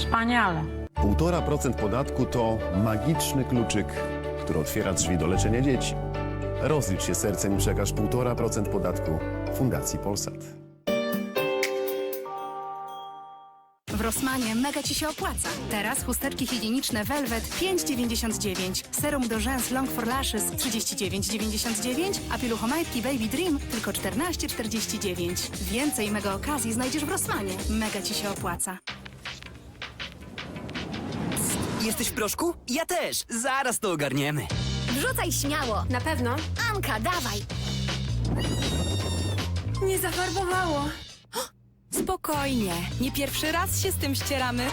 Wspaniale. 1,5% podatku to magiczny kluczyk, który otwiera drzwi do leczenia dzieci. Rozlicz się sercem i przekaż 1,5% podatku Fundacji Polsat. W Rossmanie mega Ci się opłaca. Teraz chusteczki higieniczne Velvet 5,99. Serum do rzęs Long for Lashes 39,99. A pieluchomajtki Baby Dream tylko 14,49. Więcej mega okazji znajdziesz w Rossmanie. Mega Ci się opłaca. Jesteś w proszku? Ja też. Zaraz to ogarniemy. Wrzucaj śmiało. Na pewno? Anka, dawaj. Nie zafarbowało. Spokojnie. Nie pierwszy raz się z tym ścieramy.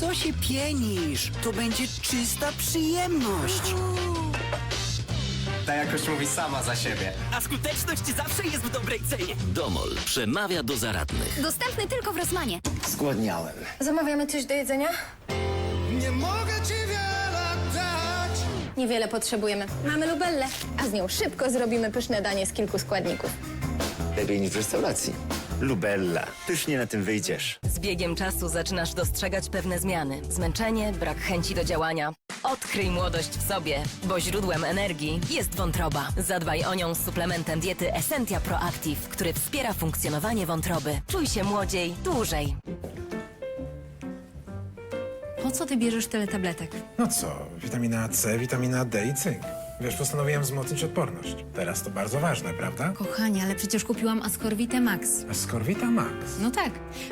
Co się pienisz? To będzie czysta przyjemność. Ta jakość mówi sama za siebie. A skuteczność zawsze jest w dobrej cenie. Domol przemawia do zaradnych. Dostępny tylko w Rosmanie. Zgłodniałem. Zamawiamy coś do jedzenia? Nie mogę ci wiele dać. Niewiele potrzebujemy. Mamy lubellę, a z nią szybko zrobimy pyszne danie z kilku składników. Lepiej niż w restauracji. Lubella. Pysznie na tym wyjdziesz. Z biegiem czasu zaczynasz dostrzegać pewne zmiany. Zmęczenie, brak chęci do działania. Odkryj młodość w sobie, bo źródłem energii jest wątroba. Zadbaj o nią z suplementem diety Essentia Proactive, który wspiera funkcjonowanie wątroby. Czuj się młodziej, dłużej. Po co ty bierzesz tyle tabletek? No co, witamina C, witamina D i cynk. Wiesz, postanowiłem wzmocnić odporność. Teraz to bardzo ważne, prawda? Kochanie, ale przecież kupiłam Ascorvite Max. Ascorvita Max. No tak.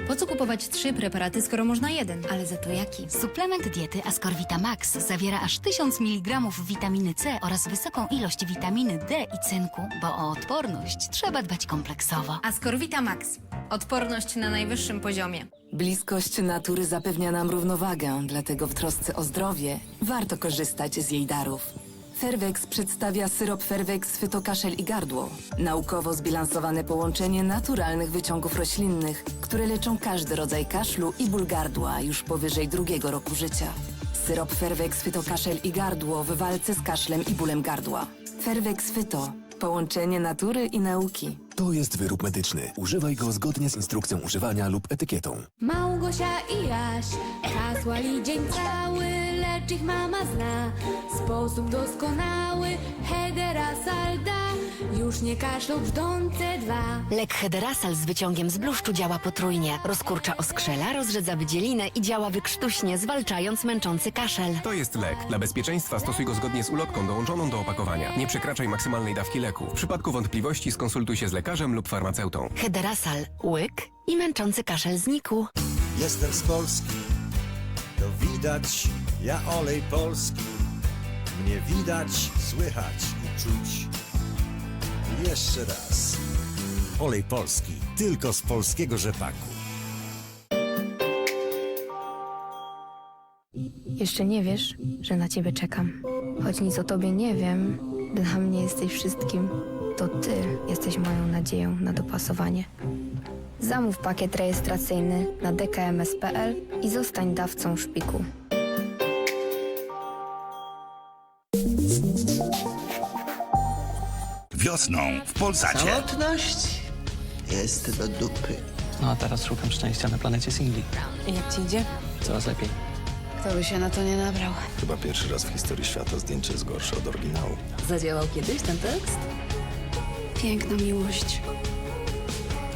Po co kupować trzy preparaty, skoro można jeden? Ale za to jaki? Suplement diety Ascorvita Max zawiera aż 1000 mg witaminy C oraz wysoką ilość witaminy D i cynku, bo o odporność trzeba dbać kompleksowo. Ascorvita Max. Odporność na najwyższym poziomie. Bliskość natury zapewnia nam równowagę, dlatego w trosce o zdrowie warto korzystać z jej darów. Fervex przedstawia syrop Fervex Fytokaszel i gardło. Naukowo zbilansowane połączenie naturalnych wyciągów roślinnych, które leczą każdy rodzaj kaszlu i ból gardła już powyżej drugiego roku życia. Syrop Fervex Fytokaszel i gardło w walce z kaszlem i bólem gardła. Fervex Fyto. Połączenie natury i nauki. To jest wyrób medyczny. Używaj go zgodnie z instrukcją używania lub etykietą. Małgosia i Jaś hasłali dzień cały, lecz ich mama zna sposób doskonały. Hedera salda, już nie kaszlą brzdące dwa. Lek Hederasal z wyciągiem z bluszczu działa potrójnie. Rozkurcza oskrzela, rozrzedza wydzielinę i działa wykrztuśnie, zwalczając męczący kaszel. To jest lek. Dla bezpieczeństwa stosuj go zgodnie z ulotką dołączoną do opakowania. Nie przekraczaj maksymalnej dawki leku. W przypadku wątpliwości skonsultuj się z lekarzem lub farmaceutą. Hederasal, łyk i męczący kaszel znikł. Jestem z Polski. To widać, ja olej polski. Mnie widać, słychać i czuć. Jeszcze raz. Olej polski. Tylko z polskiego rzepaku. Jeszcze nie wiesz, że na ciebie czekam. Choć nic o tobie nie wiem, dla mnie jesteś wszystkim. To ty jesteś moją nadzieją na dopasowanie. Zamów pakiet rejestracyjny na dkms.pl i zostań dawcą szpiku. Wiosną w Polsacie. Samotność jest do dupy. No a teraz szukam szczęścia na planecie singli. Jak ci idzie? Coraz lepiej. Kto by się na to nie nabrał? Chyba pierwszy raz w historii świata zdjęcie jest gorsze od oryginału. Zadziałał kiedyś ten tekst? Piękna miłość.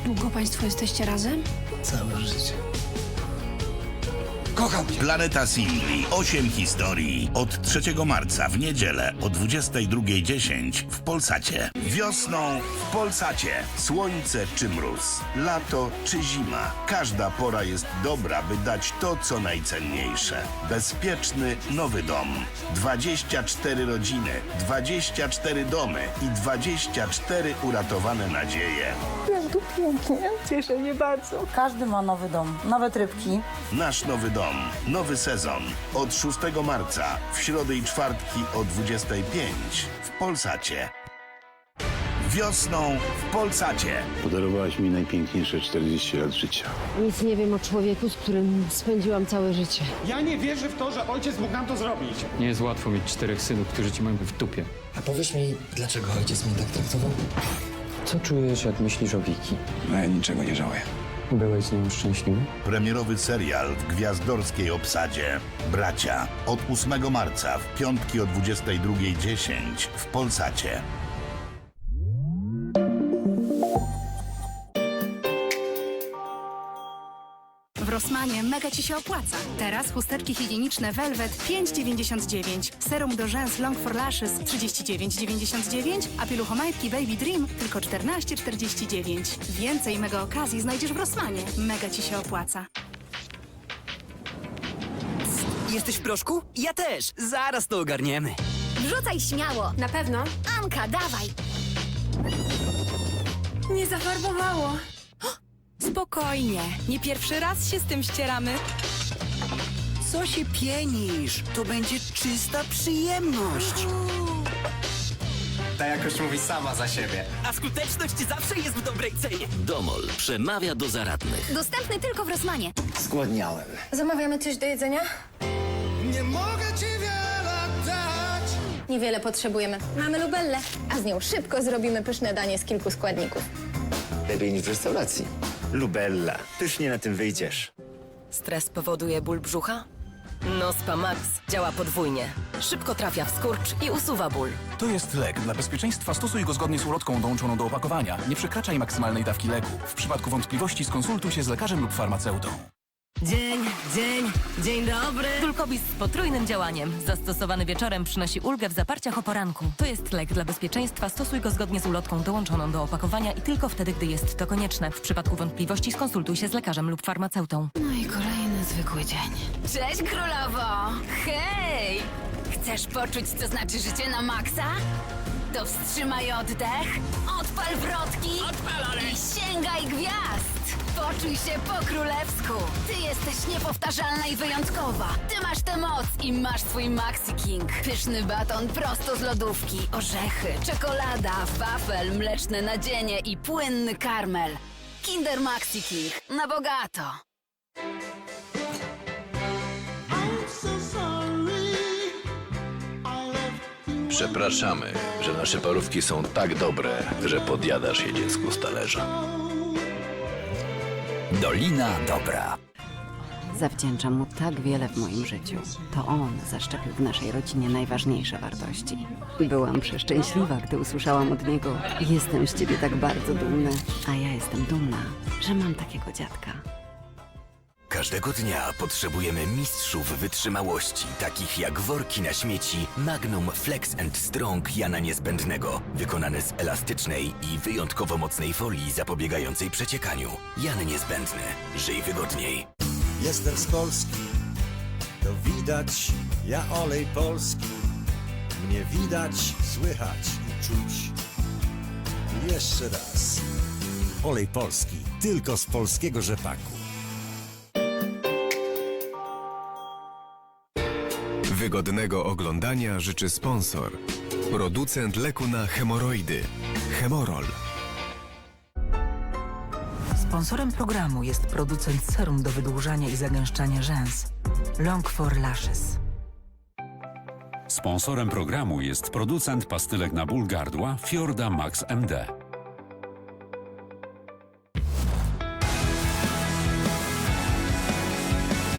Długo państwo jesteście razem? Całe życie. Planeta Singli. 8 historii. Od 3 marca w niedzielę o 22.10 w Polsacie. Wiosną w Polsacie. Słońce czy mróz. Lato czy zima. Każda pora jest dobra, by dać to, co najcenniejsze. Bezpieczny nowy dom. 24 rodziny, 24 domy i 24 uratowane nadzieje. Każdy ma nowy dom, nowe trybki. Nasz nowy dom, nowy sezon. Od 6 marca, w środę i czwartki o 25 w Polsacie. Wiosną w Polsacie. Podarowałaś mi najpiękniejsze 40 lat życia. Nic nie wiem o człowieku, z którym spędziłam całe życie. Ja nie wierzę w to, że ojciec mógł nam to zrobić. Nie jest łatwo mieć czterech synów, którzy ci mają w dupie. A powiesz mi, dlaczego ojciec mnie tak traktował? Co czujesz, jak myślisz o Wiki? No ja niczego nie żałuję. Byłeś z nim szczęśliwy? Premierowy serial w gwiazdorskiej obsadzie Bracia od 8 marca w piątki o 22.10 w Polsacie. W Rossmanie mega Ci się opłaca. Teraz chusteczki higieniczne Velvet 5,99. Serum do rzęs Long for Lashes 39,99. A pieluchomajtki Baby Dream tylko 14,49. Więcej mega okazji znajdziesz w Rossmanie. Mega Ci się opłaca. Jesteś w proszku? Ja też. Zaraz to ogarniemy. Wrzucaj śmiało. Na pewno? Anka, dawaj. Nie zafarbowało. Spokojnie. Nie pierwszy raz się z tym ścieramy. Co się pienisz? To będzie czysta przyjemność. Ta jakość mówi sama za siebie. A skuteczność zawsze jest w dobrej cenie. Domol przemawia do zaradnych. Dostępny tylko w Rosmanie. Zgłodniałem. Zamawiamy coś do jedzenia? Nie mogę ci wiele dać. Niewiele potrzebujemy. Mamy lubellę, a z nią szybko zrobimy pyszne danie z kilku składników. Lepiej niż w restauracji. Lubella. Pysznie na tym wyjdziesz. Stres powoduje ból brzucha? Nospa Max działa podwójnie. Szybko trafia w skurcz i usuwa ból. To jest lek. Dla bezpieczeństwa stosuj go zgodnie z ulotką dołączoną do opakowania. Nie przekraczaj maksymalnej dawki leku. W przypadku wątpliwości skonsultuj się z lekarzem lub farmaceutą. Dzień, dzień, dzień dobry. Dulkobis z potrójnym działaniem. Zastosowany wieczorem przynosi ulgę w zaparciach o poranku. To jest lek dla bezpieczeństwa. Stosuj go zgodnie z ulotką dołączoną do opakowania i tylko wtedy, gdy jest to konieczne. W przypadku wątpliwości skonsultuj się z lekarzem lub farmaceutą. No i kolejny zwykły dzień. Cześć, królowo. Hej! Chcesz poczuć, co znaczy życie na maksa? To wstrzymaj oddech, odpal wrotki i sięgaj gwiazd. Poczuj się po królewsku. Ty jesteś niepowtarzalna i wyjątkowa. Ty masz tę moc i masz swój Maxi King. Pyszny baton prosto z lodówki, orzechy, czekolada, wafel, mleczne nadzienie i płynny karmel. Kinder Maxi King. Na bogato. Przepraszamy, że nasze parówki są tak dobre, że podjadasz je dziecku z talerza. Dolina Dobra. Zawdzięczam mu tak wiele w moim życiu. To on zaszczepił w naszej rodzinie najważniejsze wartości. Byłam przeszczęśliwa, gdy usłyszałam od niego: Jestem z ciebie tak bardzo dumny, a ja jestem dumna, że mam takiego dziadka. Każdego dnia potrzebujemy mistrzów wytrzymałości, takich jak worki na śmieci Magnum Flex and Strong Jana Niezbędnego, wykonane z elastycznej i wyjątkowo mocnej folii zapobiegającej przeciekaniu. Jan Niezbędny. Żyj wygodniej. Jestem z Polski, to widać, ja olej polski. Mnie widać, słychać i czuć. Jeszcze raz. Olej polski, tylko z polskiego rzepaku. Wygodnego oglądania życzy sponsor. Producent leku na hemoroidy. Hemorol. Sponsorem programu jest producent serum do wydłużania i zagęszczania rzęs Long for Lashes. Sponsorem programu jest producent pastylek na ból gardła Fiorda Max MD.